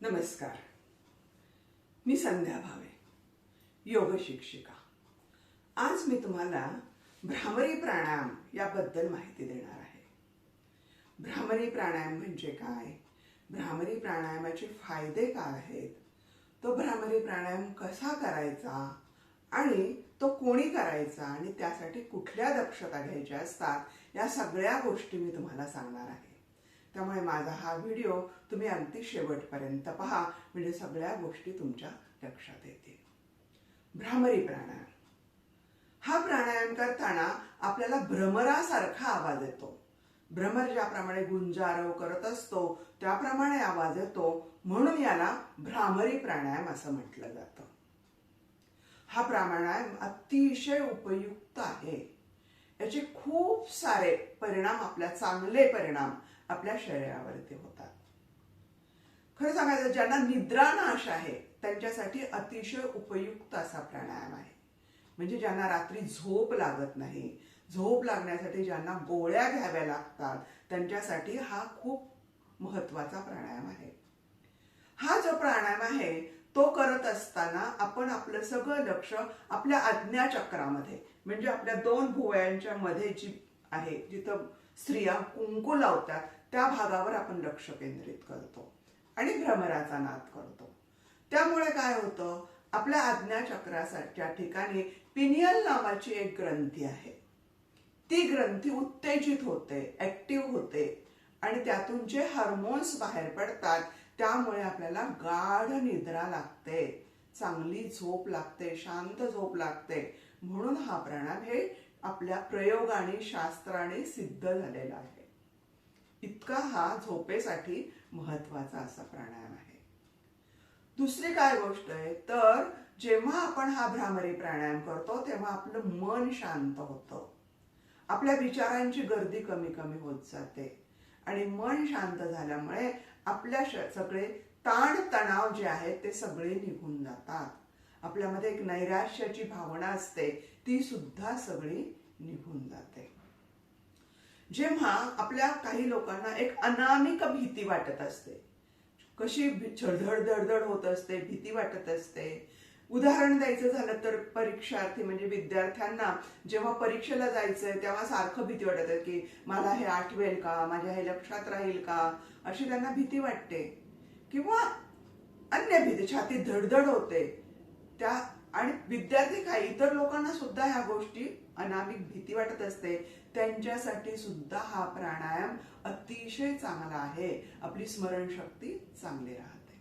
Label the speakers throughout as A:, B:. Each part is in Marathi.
A: नमस्कार. मी संध्या भावे योग शिक्षिका. आज मी तुम्हाला भ्रामरी प्राणायाम याबद्दल माहिती देणार आहे. भ्रामरी प्राणायाम म्हणजे काय? भ्रामरी प्राणायामाचे फायदे काय आहेत? तो भ्रामरी प्राणायाम कसा करायचा आणि तो कोणी करायचा आणि त्यासाठी कुठल्या दक्षता घ्यायच्या असतात या सगळ्या गोष्टी मी तुम्हाला सांगणार आहे. त्यामुळे माझा हा व्हिडिओ तुम्ही अगदी शेवटपर्यंत पहा. म्हणजे सगळ्या गोष्टी तुमच्या लक्षात येतील. भ्रामरी प्राणायाम. हा प्राणायाम करताना आपल्याला भ्रमरासारखा आवाज येतो. भ्रमर ज्याप्रमाणे गुंजारव करत असतो त्याप्रमाणे आवाज येतो. म्हणून याला भ्रामरी प्राणायाम असं म्हटलं जातं. हा प्राणायाम अतिशय उपयुक्त आहे. याचे खूप सारे परिणाम आपल्या चांगले परिणाम आपल्या शरीरावरती होतात. खरं सांगायचं ज्यांना निद्रानाश आहे त्यांच्यासाठी अतिशय उपयुक्त असा प्राणायाम आहे. म्हणजे ज्यांना रात्री झोप लागत नाही झोप लागण्यासाठी ज्यांना गोळ्या घ्याव्या लागतात त्यांच्यासाठी हा खूप महत्त्वाचा प्राणायाम आहे. हा जो प्राणायाम आहे तो करत असताना आपण आपलं सगळं लक्ष आपल्या आज्ञाचक्रामध्ये म्हणजे आपल्या दोन भुवयांच्या मध्ये जी आहे जिथं स्त्रिया कुंकू लावतात त्या भागावर आपण लक्ष केंद्रित करतो आणि भ्रमराचा नाद करतो. त्यामुळे काय होतं? आपल्या आज्ञाचक्रासारख्या ठिकाणी पिनियल नावाची एक ग्रंथी आहे. ती ग्रंथी उत्तेजित होते ऍक्टिव्ह होते आणि त्यातून जे हार्मोन्स बाहेर पडतात त्यामुळे आपल्याला गाढ निद्रा लागते चांगली झोप लागते शांत झोप लागते. म्हणून हा प्राणायाम हे आपल्या प्रयोगाने शास्त्राने सिद्ध झालेला आहे. इतका हा झोपेसाठी महत्त्वाचा असा प्राणायाम आहे. दुसरी काय गोष्ट आहे तर जेव्हा आपण हा भ्रामरी प्राणायाम करतो तेव्हा आपलं मन शांत होतं. आपल्या विचारांची गर्दी कमी कमी होत जाते. आणि मन शांत झाल्यामुळे आपल्या श- सगळे ताण तणाव जे आहेत ते सगळे निघून जातात. आपल्यामध्ये एक नैराश्याची भावना असते ती सुद्धा सगळी निघून जाते. जेव्हा आपल्या काही लोकांना एक अनामिक भीती वाटत असते. कशी झडधड धडधड धडधड होत असते भीती वाटत असते. उदाहरण द्यायचं झालं तर परीक्षार्थी म्हणजे विद्यार्थ्यांना जेव्हा परीक्षेला जायचंय तेव्हा सारखं भीती वाटत आहे की मला हे आठवेल का? माझ्या हे लक्षात राहील का? अशी त्यांना भीती वाटते. किंवा अन्य भीती छातीत धडधड होते. त्या आणि विद्यार्थी काय इतर लोकांना सुद्धा ह्या गोष्टी अनामिक भीती वाटत असते. त्यांच्यासाठी सुद्धा हा प्राणायाम अतिशय चांगला आहे. आपली स्मरणशक्ती चांगली राहते.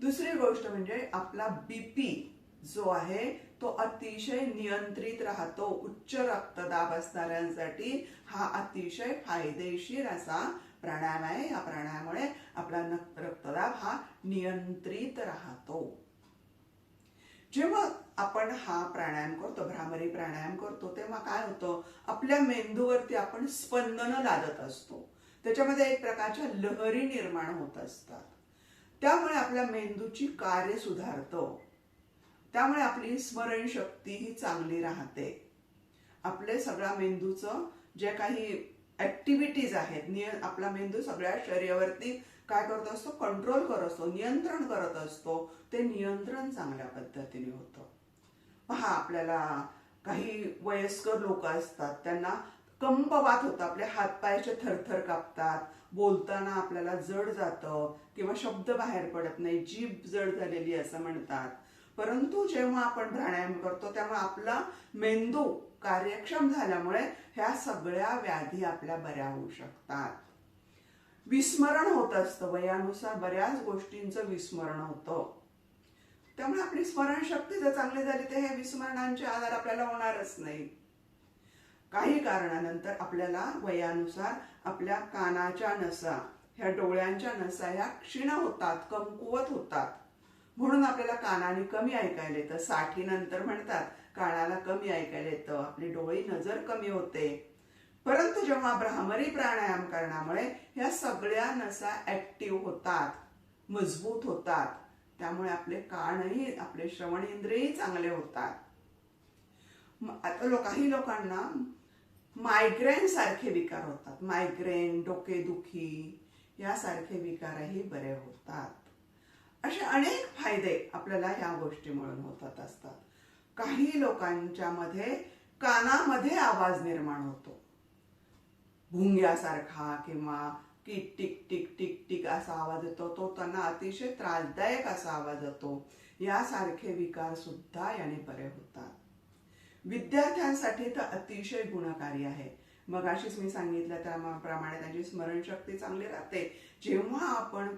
A: दुसरी गोष्ट म्हणजे आपला बीपी जो आहे तो अतिशय नियंत्रित राहतो. उच्च रक्तदाब असणाऱ्यांसाठी हा अतिशय फायदेशीर असा प्राणायाम आहे. या प्राणायामामुळे आपला रक्तदाब हा नियंत्रित राहतो. जेव्हा आपण हा प्राणायाम करतो भ्रामरी प्राणायाम करतो तेव्हा काय होतं? आपल्या मेंदूवरती आपण स्पंदन लादत असतो. त्याच्यामध्ये एक प्रकारच्या लहरी निर्माण होत असतात. त्यामुळे आपल्या मेंदूची कार्य सुधारतं. त्यामुळे आपली स्मरणशक्ती ही चांगली राहते. आपले सगळ्या मेंदूचं जे काही ऍक्टिव्हिटीज आहेत निय आपला मेंदू सगळ्या शरीरावरती काय करत असतो? कंट्रोल करत असतो नियंत्रण करत असतो. ते नियंत्रण चांगल्या पद्धतीने होतं. पहा आपल्याला काही वयस्कर लोक असतात त्यांना कंपवात होतं. आपले हातपायाचे थरथर कापतात. बोलताना आपल्याला जड जातं किंवा शब्द बाहेर पडत नाही. जीभ जड झालेली असं म्हणतात. परंतु जेव्हा आपण प्राणायाम करतो तेव्हा आपला मेंदू कार्यक्षम झाल्यामुळे ह्या सगळ्या व्याधी आपल्या बऱ्या होऊ शकतात. विस्मरण होत असतं. वयानुसार बऱ्याच गोष्टींचं विस्मरण होतं. त्यामुळे आपली स्मरणशक्ती जर चांगली झाली तर हे विस्मरणांचे आधार आपल्याला होणारच नाही. काही कारणानंतर आपल्याला वयानुसार आपल्या कानाच्या नसा ह्या डोळ्यांच्या नसा ह्या क्षीण होतात कमकुवत होतात. म्हणून आपल्याला कानाने कमी ऐकायला येतं. साठी नंतर म्हणतात कानाला कमी ऐकायला येतं. आपली डोळी नजर कमी होते. परंतु जेव्हा भ्रामरी प्राणायाम करण्यामुळे ह्या सगळ्या नसा ऍक्टिव्ह होतात मजबूत होतात त्यामुळे आपले कानही आपले श्रवण इंद्रियही चांगले होतात. आता लो काही लोकांना मायग्रेन सारखे विकार होतात. मायग्रेन डोकेदुखी यासारखे विकारही बरे होतात. असे अनेक फायदे आपल्याला या गोष्टीमुळे होतात असतात. काही लोकांच्या मध्ये कानामध्ये आवाज निर्माण होतो. भुंग्यासारखा किंवा की टिक टिक टिक टिक असा आवाज येतो. तो त्यांना अतिशय त्रासदायक असा आवाज येतो. यासारखे विकार सुद्धा याने बरे होतात. विद्यार्थ्यांसाठी तर अतिशय गुणकारी आहे. मग अशीच मी सांगितलं त्याप्रमाणे त्यांची स्मरणशक्ती चांगली राहते. जेव्हा आपण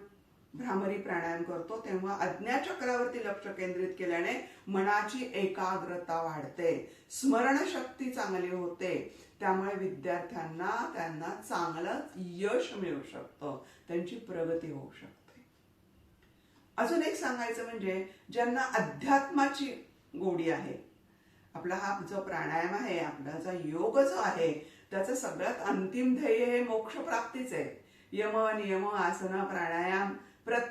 A: भ्रामरी प्राणायाम करतो तेव्हा अज्ञाचक्रावरती लक्ष केंद्रित केल्याने मनाची एकाग्रता वाढते. स्मरणशक्ती चांगली होते. त्यामुळे विद्यार्थ्यांना त्यांना चांगलं यश मिळू शकतं. त्यांची प्रगती होऊ शकते. अजून एक सांगायचं म्हणजे ज्यांना अध्यात्माची गोडी आहे आपला हा जो प्राणायाम आहे आपला जो योग जो आहे त्याचं सगळ्यात अंतिम ध्येय हे मोक्ष प्राप्तीच आहे. यम नियम आसन प्राणायाम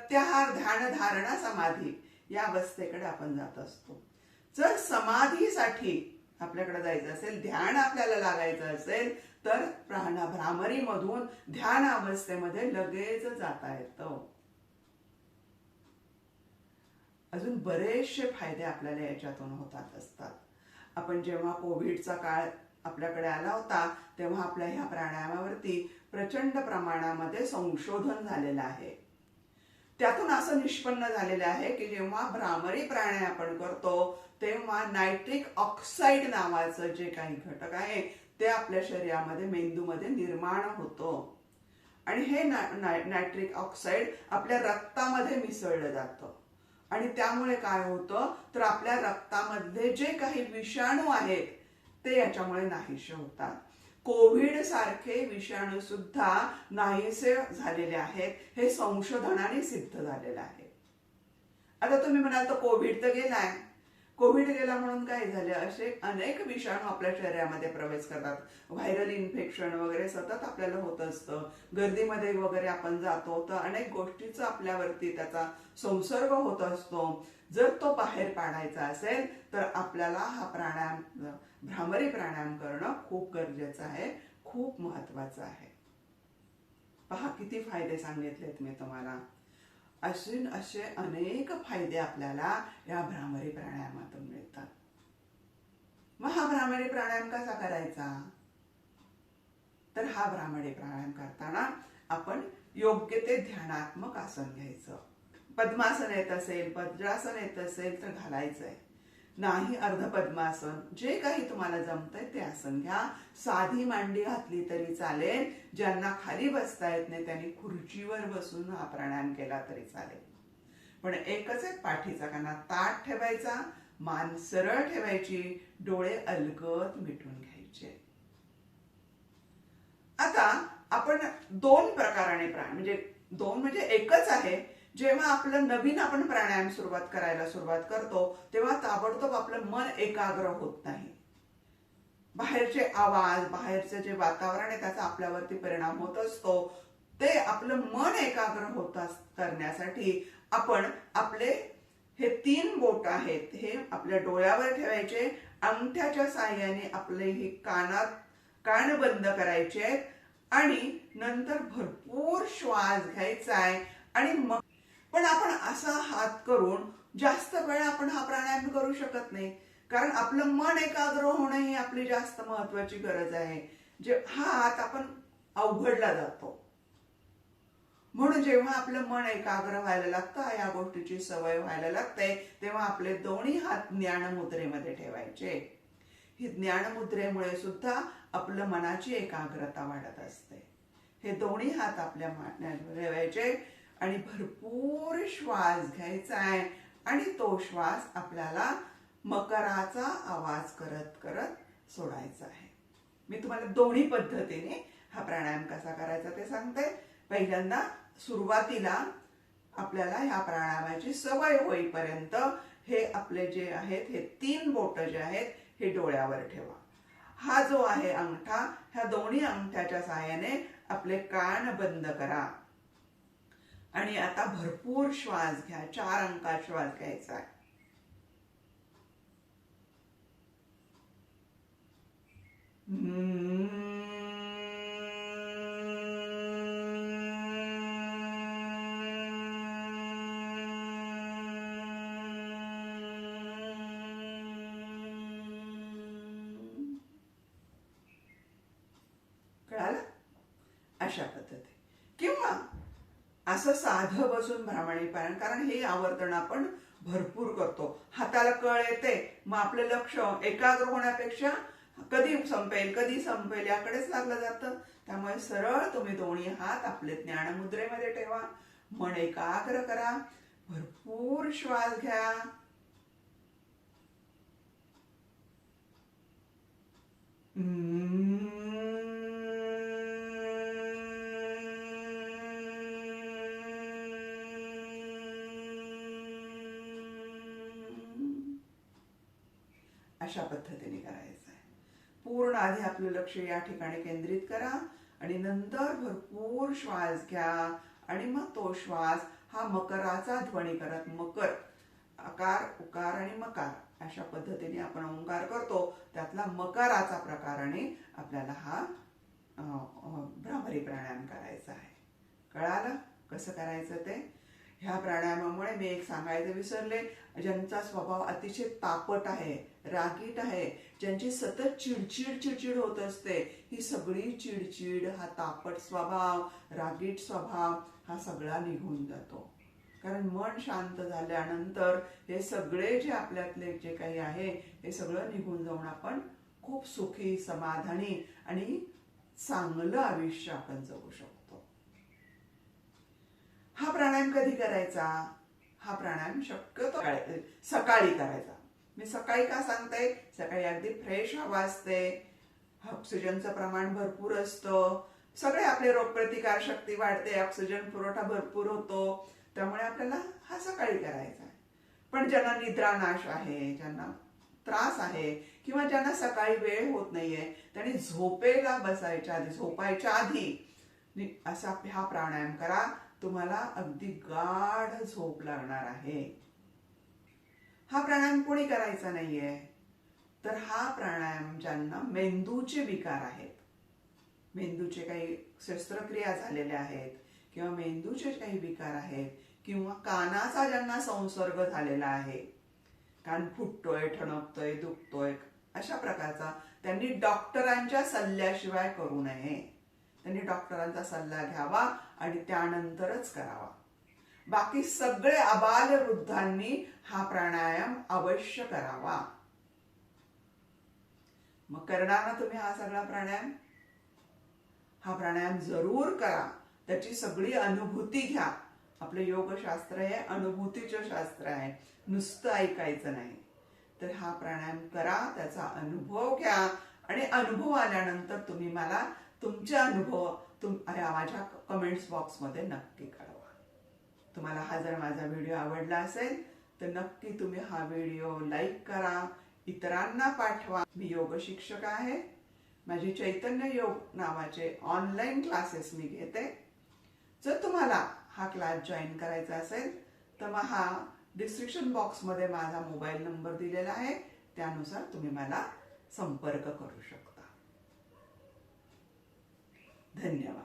A: प्रत्याहार ध्यान धारणा समाधी या अवस्थेकडे आपण जात असतो. जर समाधीसाठी आपल्याकडे जायचं असेल ध्यान आपल्याला लागायचं असेल तर प्राणा भ्रामरी मधून ध्यान अवस्थेमध्ये लगेच जाता येतं. अजून बरेचसे फायदे आपल्याला याच्यातून होतात असतात. आपण जेव्हा कोविडचा काळ आपल्याकडे आला होता तेव्हा आपल्या ह्या प्राणायामावरती प्रचंड प्रमाणामध्ये संशोधन झालेलं आहे. त्यातून असं निष्पन्न झालेलं आहे की जेव्हा भ्रामरी प्राणायाम आपण करतो तेव्हा नायट्रिक ऑक्साईड नावाचं जे काही घटक आहे ते आपल्या शरीरामध्ये मेंदूमध्ये निर्माण होतो. आणि हे नायट्रिक ऑक्साईड आपल्या रक्तामध्ये मिसळलं जातं. आणि त्यामुळे काय होतं? तर आपल्या रक्तामधले जे काही विषाणू आहेत ते याच्यामुळे नाहीसे होतात. कोविड सारखे विषाणू सुद्धा नाहीसे झालेले आहेत. हे संशोधनाने सिद्ध झालेलं आहे. आता तुम्ही म्हणाल तर कोविड तर गेलाय. कोविड गेला म्हणून काय झाले? असे अनेक विषाणू आपल्या शरीरामध्ये प्रवेश करतात. व्हायरल इन्फेक्शन वगैरे सतत आपल्याला होत असतं. गर्दीमध्ये वगैरे आपण जातो तर अनेक गोष्टीचा आपल्यावरती त्याचा संसर्ग होत असतो. जर तो बाहेर पाडायचा असेल तर आपल्याला हा प्राणायाम भ्रामरी प्राणायाम करणं खूप गरजेचं आहे. खूप महत्वाचं आहे. पहा किती फायदे सांगितलेत मी तुम्हाला. असे असे अनेक फायदे आपल्याला या भ्रामरी प्राणायामातून मिळतात. मग हा भ्रामरी प्राणायाम कसा करायचा? तर हा भ्रामरी प्राणायाम करताना आपण योग्य ते ध्यानात्मक आसन घ्यायचं. पद्मासन येत असेल वज्रासन येत असेल तर घालायचंय. नाही अर्ध पद्मासन. जे काही तुम्हाला जमतंय ते आसन घ्या. साधी मांडी घातली तरी चालेल. ज्यांना खाली बसता येत नाही त्यांनी खुर्चीवर बसून हा प्राणायाम केला तरी चालेल. पण एकच एक पाठीचा काना ताट ठेवायचा मान सरळ ठेवायची डोळे अलगद मिटून घ्यायचे. आता आपण दोन प्रकाराने प्राण म्हणजे दोन म्हणजे एकच आहे. जेव्हा आपलं नवीन आपण प्राणायाम सुरुवात करायला सुरुवात करतो तेव्हा ताबडतोब आपलं मन एकाग्र होत नाही. बाहेरचे आवाज बाहेरचे जे वातावरण आहे त्याचा आपल्यावरती परिणाम होत असतो. ते आपलं मन एकाग्र होत करण्यासाठी आपण आपले हे तीन बोट आहेत हे आपल्या डोळ्यावर ठेवायचे अंगठ्याच्या साह्याने आपले हे कानात कान बंद करायचे आणि नंतर भरपूर श्वास घ्यायचा आहे आणि मग पण आपण असा हात करून जास्त वेळ आपण हा प्राणायाम करू शकत नाही. कारण आपलं मन एकाग्र होणं ही आपली जास्त महत्वाची गरज आहे. जे हा हात आपण अवघडला जातो. म्हणून जेव्हा आपलं मन एकाग्र व्हायला लागतं या गोष्टीची सवय व्हायला लागते तेव्हा आपले दोन्ही हात ज्ञानमुद्रेमध्ये ठेवायचे. ही ज्ञानमुद्रेमुळे सुद्धा आपलं मनाची एकाग्रता वाढत असते. हे दोन्ही हात आपल्या ठेवायचे. आणि भरपूर श्वास घ्यायचा आहे. आणि तो श्वास आपल्याला मकराचा आवाज करत करत सोडायचा आहे. मी तुम्हाला दोन्ही पद्धतीने हा प्राणायाम कसा करायचा ते सांगते. पहिल्यांदा सुरुवातीला आपल्याला ह्या प्राणायामाची सवय होईपर्यंत हे आपले जे आहेत हे तीन बोट जे आहेत हे डोळ्यावर ठेवा. हा जो आहे अंगठा ह्या दोन्ही अंगठ्याच्या सहाय्याने आपले कान बंद करा. आणि आता भरपूर श्वास घ्या चार अंकात श्वास घ्यायचा आहे. असं साधं बसून भ्रामणी प्राणायाम कारण हे आवर्तन आपण भरपूर करतो. हाताला कळ येते मग आपलं लक्ष एकाग्र होण्यापेक्षा कधी संपेल कधी संपेल याकडेच लागलं जातं. त्यामुळे सरळ तुम्ही दोन्ही हात आपले ज्ञानमुद्रेमध्ये ठेवा मन एकाग्र करा भरपूर श्वास घ्या. अशा पद्धतीने करायचं आहे. पूर्ण आधी आपलं लक्ष या ठिकाणी केंद्रित करा आणि नंतर भरपूर श्वास घ्या आणि मग तो श्वास हा मकराचा ध्वनी करत मकर आकार उकार आणि मकार अशा पद्धतीने आपण ओंकार करतो. त्यातला मकाराचा प्रकार आणि आपल्याला हा भ्रामरी प्राणायाम करायचा आहे. कळालं? कसं करायचं ते? ह्या प्राणायामामुळे मी एक सांगायचं विसरले. ज्यांचा स्वभाव अतिशय तापट आहे रागीट आहे ज्यांची सतत चिडचिड चिडचिड होत असते ही सगळी चिडचिड हा तापट स्वभाव रागीट स्वभाव हा सगळा निघून जातो. कारण मन शांत झाल्यानंतर हे सगळे जे आपल्यातले जे काही आहे हे सगळं निघून जाऊन आपण खूप सुखी समाधानी आणि चांगलं आयुष्य आपण जगू शकतो. हा प्राणायाम कधी करायचा? हा प्राणायाम शक्यतो सकाळी- सकाळी करायचा. मी सकाळी का सांगते? सकाळी अगदी फ्रेश हवा असते. ऑक्सिजनचं प्रमाण भरपूर असतं. सगळे आपले रोगप्रतिकार शक्ती वाढते. ऑक्सिजन पुरवठा भरपूर होतो. त्यामुळे आपल्याला हा सकाळी करायचा आहे. पण ज्यांना निद्रानाश आहे ज्यांना त्रास आहे किंवा ज्यांना सकाळी वेळ होत नाहीये त्यांनी झोपेला बसायच्या आधी झोपायच्या आधी असा हा प्राणायाम करा. तुम्हाला अगदी गाढ झोप लागणार आहे. हा प्राणायाम कोणी करायचा नाहीये. तर हा प्राणायाम ज्यांना मेंदूचे विकार आहेत मेंदूचे काही शस्त्रक्रिया झालेल्या आहेत किंवा मेंदूचे काही विकार आहेत किंवा कानाचा ज्यांना संसर्ग झालेला आहे कान फुटतोय ठणकतोय दुखतोय अशा प्रकारचा त्यांनी डॉक्टरांच्या सल्ल्याशिवाय करू नये. त्यांनी डॉक्टरांचा सल्ला घ्यावा आणि त्यानंतरच करावा. बाकी सगळे अबाल वृद्धांनी हा प्राणायाम अवश्य करावा. मग करणार ना तुम्ही हा सगळा प्राणायाम? हा प्राणायाम जरूर करा. त्याची सगळी अनुभूती घ्या. आपलं योगशास्त्र हे अनुभूतीचं शास्त्र आहे. नुसतं ऐकायचं नाही. तर हा प्राणायाम करा त्याचा अनुभव घ्या. आणि अनुभव आल्यानंतर तुम्ही मला तुमचे अनुभव तुम माझ्या कमेंट्स बॉक्समध्ये नक्की कळवा. तुम्हाला हा जर माझा व्हिडिओ आवडला असेल तर नक्की तुम्ही हा व्हिडिओ लाईक करा इतरांना पाठवा. मी योग शिक्षक आहे. माझी चैतन्य योग नावाचे ऑनलाईन क्लासेस मी घेते. जर तुम्हाला हा क्लास जॉईन करायचा असेल तर मग हा डिस्क्रिप्शन बॉक्समध्ये माझा मोबाईल नंबर दिलेला आहे. त्यानुसार तुम्ही मला संपर्क करू शकता. 太黏了